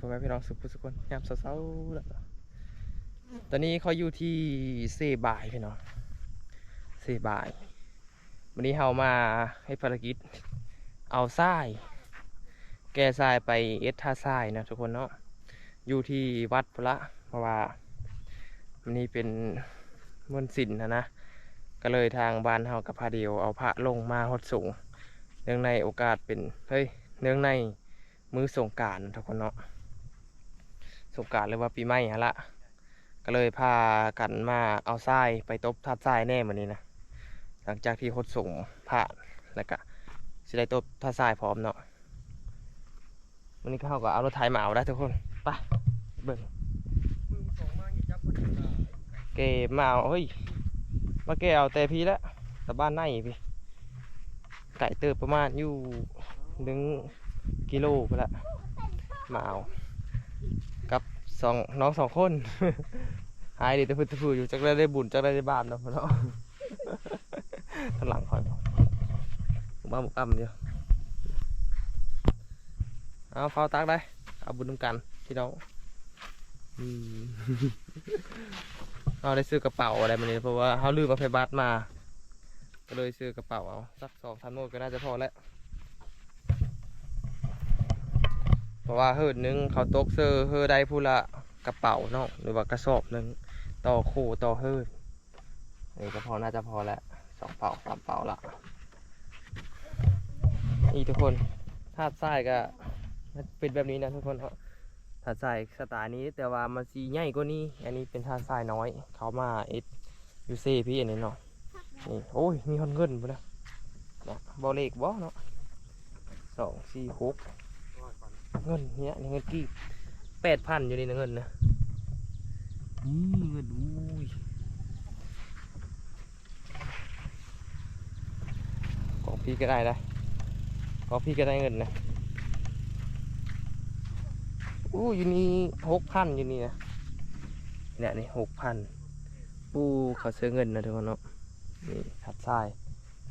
พ่อแม่พี่น้องสุขสุขคนยามเช้าๆแล้วตอนนี้เขาอยู่ที่เซบายพี่น้องเซบาย วันนี้เรามาให้ภารกิจเอาทราย แก้ทรายไปเอสท่าทรายนะทุกคนเนาะอยู่ที่วัดพละเพราะว่าวันนี้เป็นมนสินนะนะ ก็เลยทางบ้านเฮากับพาเดียวเอาพระลงมาหดสูงเนื่องในโอกาสเป็นเฮ้ยเนื่องในมือสงกรารทุกคนเนาะ สงกรารหรือว่าปีใหม่ฮะละก็เลยพากันมาเอาทรายไปตบทัดทรายแน่วันนี้นะหลังจากที่หดสูงผ่านแล้วก็สิได้ตบทัดทรายพร้อมเนาะวันนี้ก็เขาก็เอารถไถมาเอาได้ทุกคนไปเบิ่งมึงสองมาอย่าจับคนอื่นนะเกมาเอาเฮ้ยมาแกเอาแต่พี่ละแต่บ้านในพี่ไก่เติบประมาณอยู่หนึ่งกิโลไปละมาเอา สองน้องสองคนหายดีแต่พื้นพูอยู่จักได้ได้บุญจักได้ได้บาปเนาะเนาะข้างหลังคอยผมบ้าหมุกอ้ำเดียวเอาเฝ้าตักได้เอาบุญนำกันพี่น้องอืมเราได้ซื้อกระเป๋าอะไรมาเนี่ยเพราะว่าเขาลืมเอาไปบัตรมา ก็เลยซื้อกระเป๋าเอาสักสองสามโน้ตก็น่าจะพอแล้ว เพราะว่าเฮิร์ดหนึงเขาตกเซอร์เฮิร์ได้ผู้ละกระเป๋าเนาะหรือว่ากระสอบหนึ่งต่อคู่ต่อเฮิร์ดนี่ก็พอน่าจะพอแล้วสองเป๋าสามเป๋าละนี่ทุกคนธาตุทรายก็เป็นแบบนี้นะทุกคนเนาะถาดทรายสไตล์นี้แต่ว่ามันสีใหญ่กว่านี้ อันนี้เป็นถาดทรายน้อย เขามาเอสยูเซพี่อันนี้เนาะนี่โอ้ยมีคนเงินไปแล้วนะบอเลกบอเนาะสองสี่หก เงินเนี้ยเงินกี่แปดพันอยู่นี่นะเงินนะนี่เงินอุ้ยของพี่ก็ได้ได้ของพี่ก็ได้เงินนะอู้อยู่นี่หกพันอยู่นี่นะเนี่ยนี่หกพันปูเขาซื้อเงินนะทุกคนเนาะนี่ทัดทราย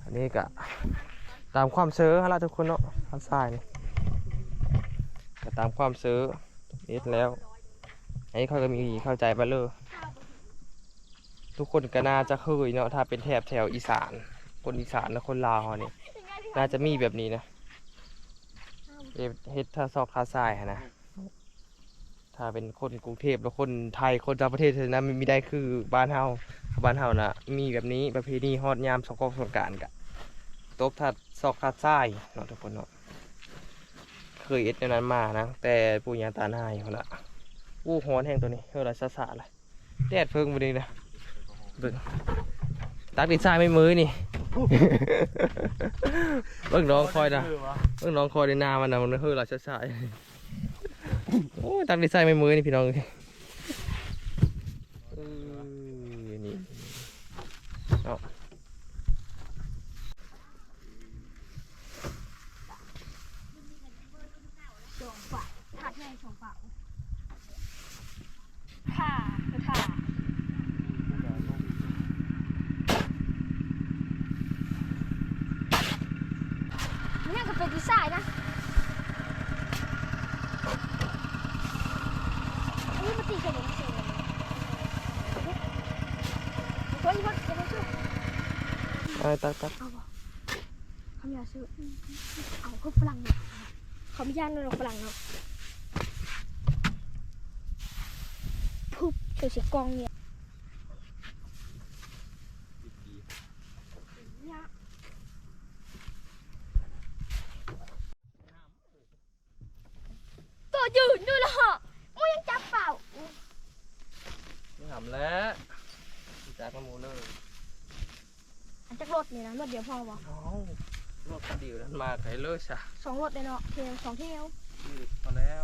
อันนี้ก็ตามความเซื้อฮะละทุกคนเนาะทัดทรายนี่ ตามความซื้อเอ็ดแล้วอันนี้เขาก็มีเข้าใจไปเลยทุกคนก็น่าจะเคยเนาะถ้าเป็นแถบแถวอีสาน คนอีสานและคนลาวเนี่ยน่าจะมีแบบนี้นะเฮ็ดท่าซอกท่าทรายนะถ้าเป็นคนกรุงเทพแล้วคนไทยคนต่างประเทศเท่านั้นมีได้คือบ้านเฮาบ้านเฮาน่ะมีแบบนี้ประเพณีฮอดยามสกรานต์สงการกะตบทัดซอกทัดทรายเนาะทุกคนเนาะ เคยเอ็ดในนั้นมานะแต่ปู่ย่าตาหนายเขาละอู้ฮ้อนแห้งตัวนี้เฮ้ยละซาซาเลยแดดเพิ่งไปดีนะเบิ่งตักดินทรายไม่มือนี่เบิ่งน้องคอยนะเบิ่งน้องคอยในนามันนะมันเฮ้ยไราช้าๆโอ้ตักดีไซน์ไม่มือนี่พี่น้องเอ้ยเออนี่เอา สองฝาถาดใหญ่สองฝาค่ะคือค่ะนี่ก็เป็นดีไซน์นะอันนี้มันตีกันเองเองคนอีกคนจะมาซื้อเอาตักตักเอาบ่เขาอยากซื้อเอาเขาฝรั่งเนี่ยเขาไม่ย่านเราฝรั่งเนาะ พุบตัวสีกองเนี่ยเนี่ยตัวยืนด้วยละเหรอมึงยังจับเปล่านี่หำแล้วจากกระมูเลยอันจากรถนี่นะรถเดียวพอบ่น้องรถกระดิ่วนั้นมาไขเลิศจ้ะสองรถเลยเนาะเทลสองเทลยืดพอแล้ว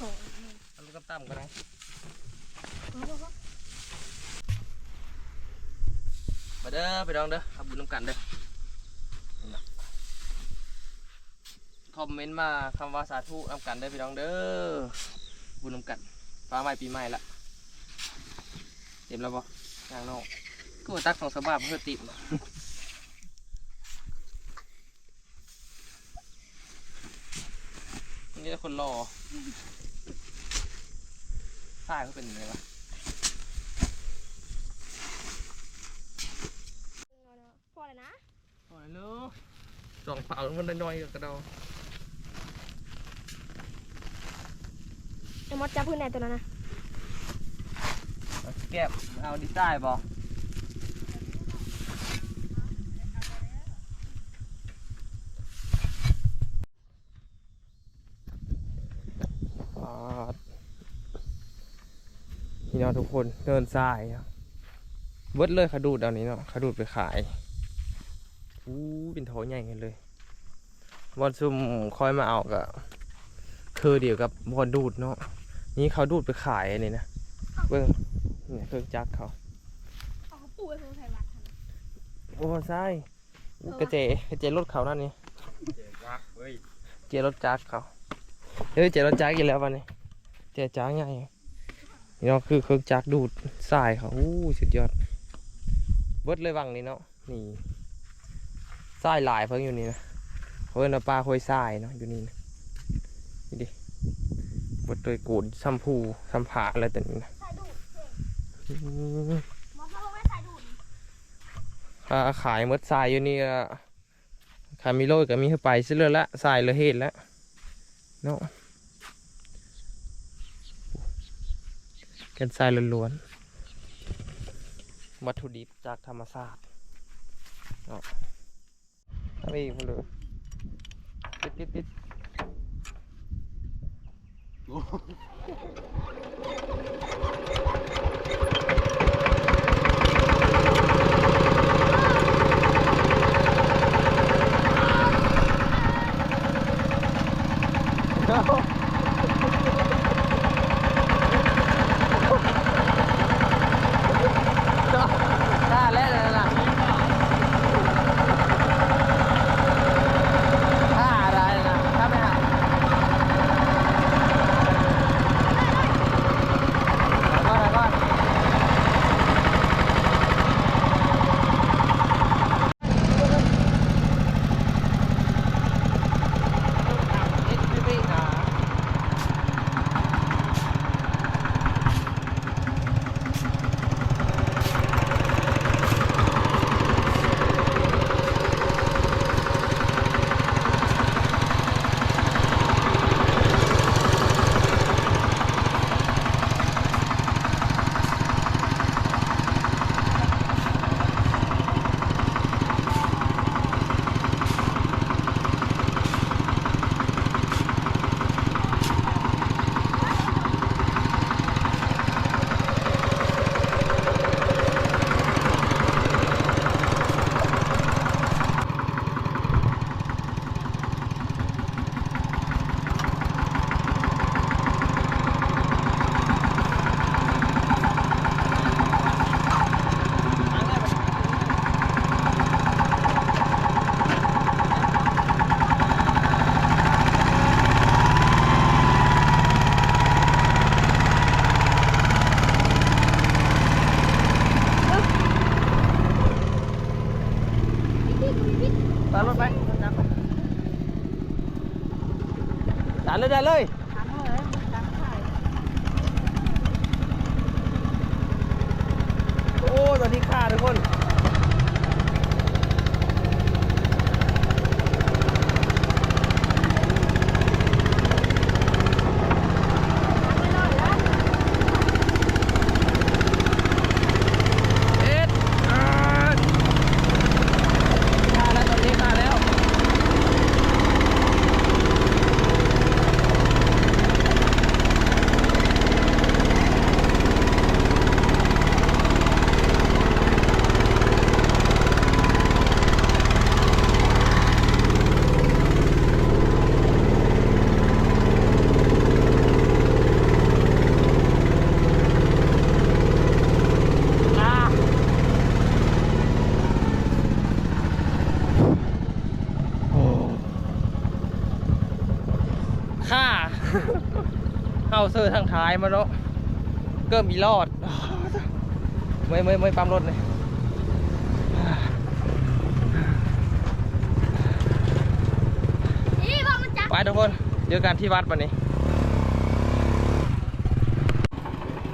สองทำก็ต่ำกันนะ มาเด้อไปน้องเด้อทำบุญน้ำกันเด้อคอมเมนต์มาคำว่าสาธุน้ำกันเด้อพี่น้องเด้อบุญน้ำกันฟ้าใหม่ปีใหม่ละเต็มแล้วบ่ยางนอกก็มาตักสองสบาเพื่อติดนี่คนรอทรายเขาเป็นยังไงวะ พอเลยนะ โอ้ย ลูกสองเผามันน้อยๆกับกระดองเดี๋ยวมดจับพื้นไหนตัวนั้นนะแก็บเอาดีไซน์บอพี่น้องทุกคนเดินทรายครับเบิดเลยขาดูดเอานี้เนาะขาดูดไปขาย อู้เป็นโถใหญ่กันเลยวันซุ่มคอยมาเอากะคือเดียวกับบอลดูดเนาะนี่เขาดูดไปขายอันนี่นะเบิ้งเนี่ยเครื่องจักรเขาเอาเขาปูไว้เพื่อใส่วัดทันโอ้ใช่กระเจกระเจรถเขานั่นนี่เจ็บรักเว้ยเจรถจักรเขาเฮ้ยเจรถจักรอีกแล้ววันนี้เจจักรใหญ่นี่เนาะคือเครื่องจักรดูดทรายเขาอู้สุดยอดเบิดเลยวังนี้เนาะนี่ ทรายหลายเพิ่งอยู่นี่นะเขาเอิ้นว่าปลาโคยทรายเนาะอยู่นี่นะนี่ดิเบิดเลยกูดซัมพูซัมผาอะไรแต่นี้นะใส่ดูดเก่งอืมมดเขาลงไม่ใส่ดูดถ้าขายหมดทรายอยู่นี่ก็ขายมีโลดก็มีให้ไปซื้อเลยละทรายเลยเฮ็ดแล้วเนาะกันทรายล้วนๆวัตถุดิบจากธรรมชาติเนาะ เอาไปอีกคนเลยติดติดติดแล้วเลยนะถ้าอะไรนะถ้าไม่หาก่อนก่อน ตามรถไปดันเลยดันเลยถามเขาเลยตามถ่าย โอ้ตอนนี้ขาทุกคนเอ็ดอ่าขาแล้วตอนนี้ขาแล้ว อ่าโอ้ค่า เข้าเซ อร์ทางท้ายมาแล้วเกิมอีรอด ไม่ไม่ไม่ปั๊มรถเลยนี่พอมันจับไปทุกคนเจอกันที่วัดวันนี้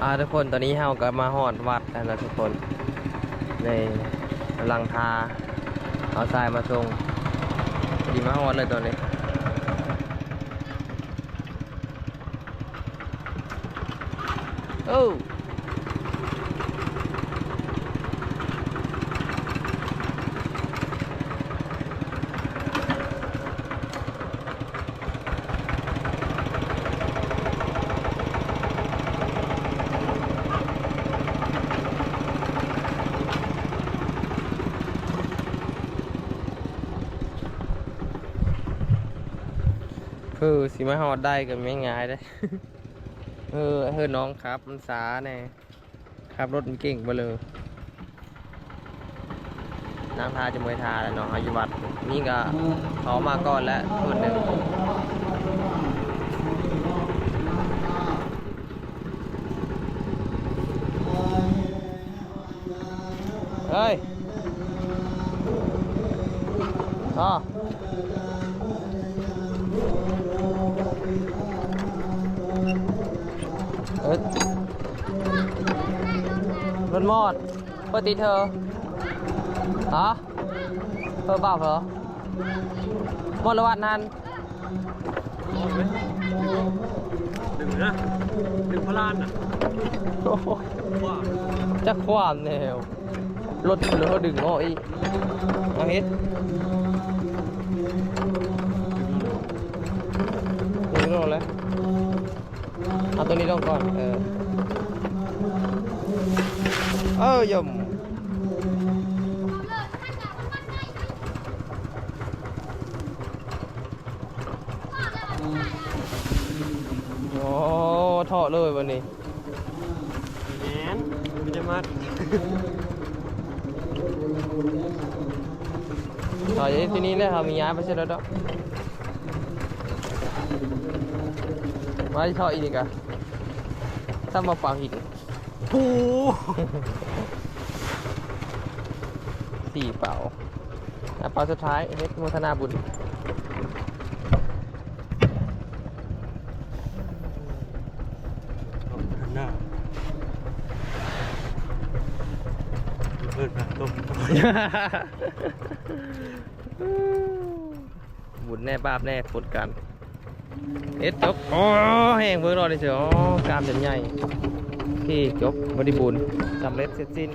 อาทุกคนตอนนี้เฮาก็มาหอดวัดแล้วนะทุกคนในลังทาเอาทรายมาส่งดีมาหอดเลยตัวนี้ โอ้คือสิมาหอดได้ก็ไม่ง่ายได้ เออเฮ้ยน้องครับ มันสาแน่ขับรถมันเก่งไปเลยนางทาจะมวยทาแล้วเนาะอายุวัดนี่ก็เขามาก่อนแล้วคนหนึ่งเฮ้ยอ๋อ รถมอดเปิดติดเธอฮะเธอบ้าเหรอหมดแล้ววัดนั้นดึงนะดึงพลานอะโอ้โหว่าจะความแนวรถเหลือเขาดึงออกอีกเอาเฮ็ดดึงลงเลย เอาตัวนี้ลงก่อน เออ เออยมโอ้เถาะเลยวันนี้แหนไม่ได้มัดต่อจากที่นี้เลยครับมีย้ายไปเสร็จแล้วดอกมาที่ท่ออีกอะ ถ้ามาเป่าหินปูสี่เป่าอะเป่าสุดท้ายเฮ็ดโมทนาบุญหน้าเปิดแบบต้มบุญแน่บาปแน่ปดกัน เอ็ดจบอ๋อแห้งเบิ่งรอได้เถอะอ๋อกามจะใหญ่ที่จบบริบูรณ์สำเร็จเสร็จสิ้น